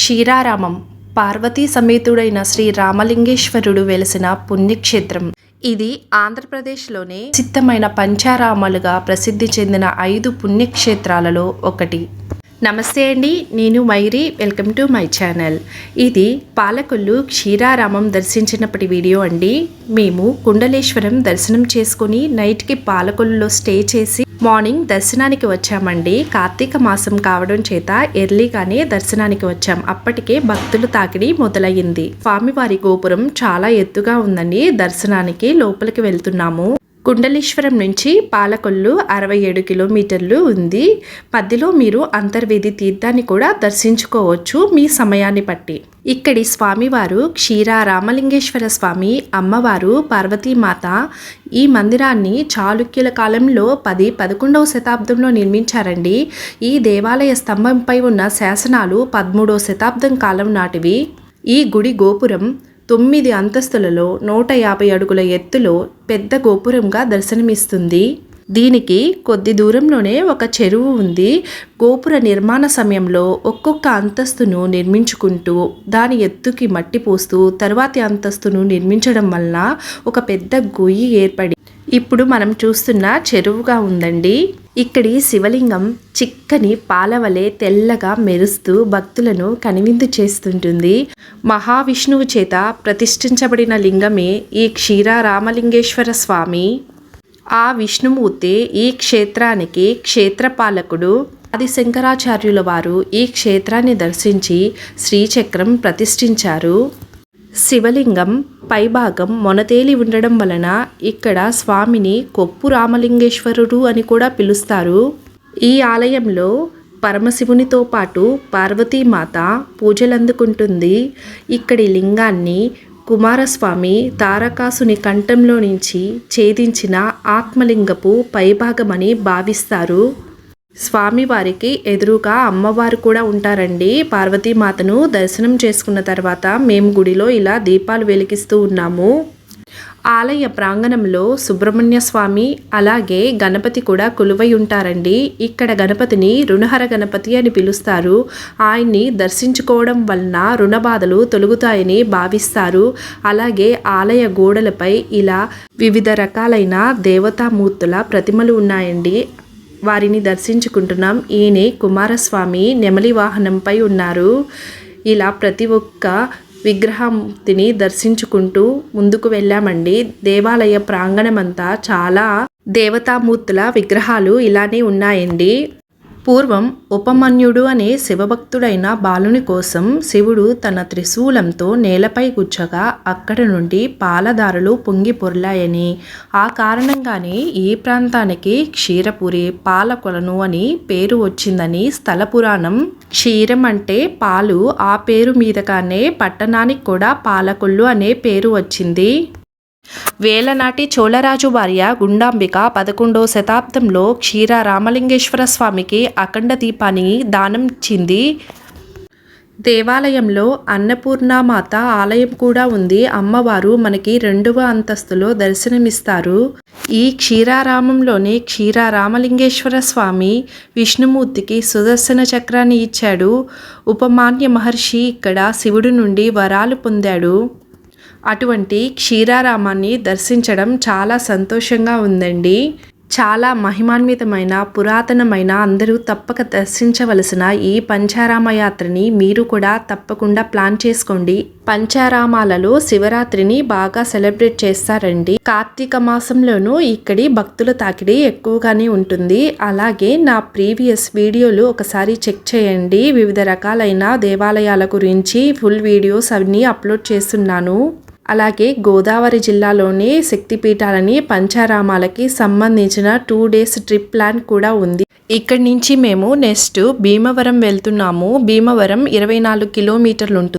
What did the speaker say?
క్షీరారామం పార్వతీ సమేతుడైన శ్రీ రామలింగేశ్వరుడు వెలిసిన పుణ్యక్షేత్రం. ఇది ఆంధ్రప్రదేశ్లోనే సిద్ధమైన పంచారామాలుగా ప్రసిద్ధి చెందిన ఐదు పుణ్యక్షేత్రాలలో ఒకటి. నమస్తే అండి నేను miry. Welcome to my channel. ఇది పాలకొల్లు క్షీరారామం దర్శించినప్పటి వీడియో అండి. మేము కుండలేశ్వరం దర్శనం చేసుకుని నైట్కి పాలకొల్లులో స్టే చేసి మార్నింగ్ దర్శనానికి వచ్చామండి. కార్తీక మాసం కావడం చేత ఎర్లీగానే దర్శనానికి వచ్చాం. అప్పటికే భక్తులు తాకిడి మొదలయ్యింది. స్వామివారి గోపురం చాలా ఎత్తుగా ఉందండి. దర్శనానికి లోపలికి వెళ్తున్నాము. కుండలీశ్వరం నుంచి పాలకొల్లు అరవై ఏడు కిలోమీటర్లు ఉంది. మధ్యలో మీరు అంతర్వేది తీర్థాన్ని కూడా దర్శించుకోవచ్చు మీ సమయాన్ని బట్టి. ఇక్కడి స్వామివారు క్షీర రామలింగేశ్వర స్వామి అమ్మవారు పార్వతీమాత ఈ మందిరాన్ని చాళుక్యుల కాలంలో పది పదకొండవ శతాబ్దంలో నిర్మించారండి. ఈ దేవాలయ స్తంభంపై ఉన్న శాసనాలు పదమూడవ శతాబ్దం కాలం నాటివి. ఈ గుడి గోపురం తొమ్మిది అంతస్తులలో నూట యాభై అడుగుల ఎత్తులో పెద్ద గోపురంగా దర్శనమిస్తుంది. దీనికి కొద్ది దూరంలోనే ఒక చెరువు ఉంది. గోపుర నిర్మాణ సమయంలో ఒక్కొక్క అంతస్తును నిర్మించుకుంటూ దాని ఎత్తుకి మట్టి పోస్తూ తర్వాతి అంతస్తును నిర్మించడం వల్ల ఒక పెద్ద గొయ్యి ఏర్పడి ఇప్పుడు మనం చూస్తున్న చెరువుగా ఉందండి. ఇక్కడి శివలింగం చిక్కని పాలవలే తెల్లగా మెరుస్తూ భక్తులను కనివిందు చేస్తుంటుంది. మహావిష్ణువు చేత ప్రతిష్ఠించబడిన లింగమే ఈ క్షీర రామలింగేశ్వర స్వామి. ఆ విష్ణుమూర్తి ఈ క్షేత్రానికి క్షేత్రపాలకుడు. ఆది శంకరాచార్యుల వారు ఈ క్షేత్రాన్ని దర్శించి శ్రీచక్రం ప్రతిష్ఠించారు. శివలింగం పైభాగం మొనతేలి ఉండడం వలన ఇక్కడ స్వామిని కొప్పు రామలింగేశ్వరుడు అని కూడా పిలుస్తారు. ఈ ఆలయంలో పరమశివునితో పాటు పార్వతీమాత పూజలందుకుంటుంది. ఇక్కడి లింగాన్ని కుమారస్వామి తారకాసుని కంఠంలో నుంచి ఛేదించిన ఆత్మలింగపు పైభాగమని భావిస్తారు. స్వామివారికి ఎదురుగా అమ్మవారు కూడా ఉంటారండి. పార్వతీమాతను దర్శనం చేసుకున్న తర్వాత మేము గుడిలో ఇలా దీపాలు వెలిగిస్తూ ఉన్నాము. ఆలయ ప్రాంగణంలో సుబ్రహ్మణ్య స్వామి అలాగే గణపతి కూడా కొలువై ఉంటారండి. ఇక్కడ గణపతిని రుణహర గణపతి అని పిలుస్తారు. ఆయన్ని దర్శించుకోవడం వలన రుణ బాధలు తొలుగుతాయని భావిస్తారు. అలాగే ఆలయ గోడలపై ఇలా వివిధ రకాలైన దేవతామూర్తుల ప్రతిమలు ఉన్నాయండి. వారిని దర్శించుకుంటున్నాం. ఈయనే కుమారస్వామి. నెమలి వాహనంపై ఉన్నారు. ఇలా ప్రతి ఒక్క విగ్రహంతిని దర్శించుకుంటూ ముందుకు వెళ్ళామండి. దేవాలయ ప్రాంగణమంతా చాలా దేవతామూర్తుల విగ్రహాలు ఇలానే ఉన్నాయండి. పూర్వం ఉపమన్యుడు అనే శివభక్తుడైన బాలుని కోసం శివుడు తన త్రిశూలంతో నేలపై గుచ్చగా అక్కడ నుండి పాలధారలు పొంగి పొర్లాయని. ఆ కారణంగానే ఈ ప్రాంతానికి క్షీరపురి పాలకొలను అని పేరు వచ్చిందని స్థల పురాణం క్షీరం అంటే పాలు ఆ పేరు మీదగానే పట్టణానికి కూడా పాలకొల్లు అనే పేరు వచ్చింది. వేలనాటి చోళరాజు భార్య గుండాంబిక పదకొండవ శతాబ్దంలో క్షీర రామలింగేశ్వర స్వామికి అఖండ దీపాన్ని దానం ఇచ్చింది. దేవాలయంలో అన్నపూర్ణమాత ఆలయం కూడా ఉంది. అమ్మవారు మనకి రెండవ అంతస్తులో దర్శనమిస్తారు. ఈ క్షీరారామంలోనే క్షీర రామలింగేశ్వర స్వామి విష్ణుమూర్తికి సుదర్శన చక్రాన్ని ఇచ్చాడు. ఉపమాన్య మహర్షి ఇక్కడ శివుడి నుండి వరాలు పొందాడు. అటువంటి క్షీరారామాన్ని దర్శించడం చాలా సంతోషంగా ఉందండి. చాలా మహిమాన్వితమైన పురాతనమైన అందరూ తప్పక దర్శించవలసిన ఈ పంచారామ యాత్రని మీరు కూడా తప్పకుండా ప్లాన్ చేసుకోండి. పంచారామాలలో శివరాత్రిని బాగా సెలబ్రేట్ చేస్తారండి. కార్తీక మాసంలోనూ ఇక్కడి భక్తుల తాకిడి ఎక్కువగానే ఉంటుంది. అలాగే నా ప్రీవియస్ వీడియోలు ఒకసారి చెక్ చేయండి. వివిధ రకాలైన దేవాలయాల గురించి ఫుల్ వీడియోస్ అన్నీ అప్లోడ్ చేస్తున్నాను. అలాగే గోదావరి జిల్లాలోని శక్తిపీఠాలని పంచారామాలకి సంబంధించిన టూ డేస్ ట్రిప్ ప్లాన్ కూడా ఉంది. ఇక్కడి నుంచి మేము నెక్స్ట్ భీమవరం వెళ్తున్నాము. భీమవరం ఇరవై నాలుగు కిలోమీటర్లు ఉంటుంది.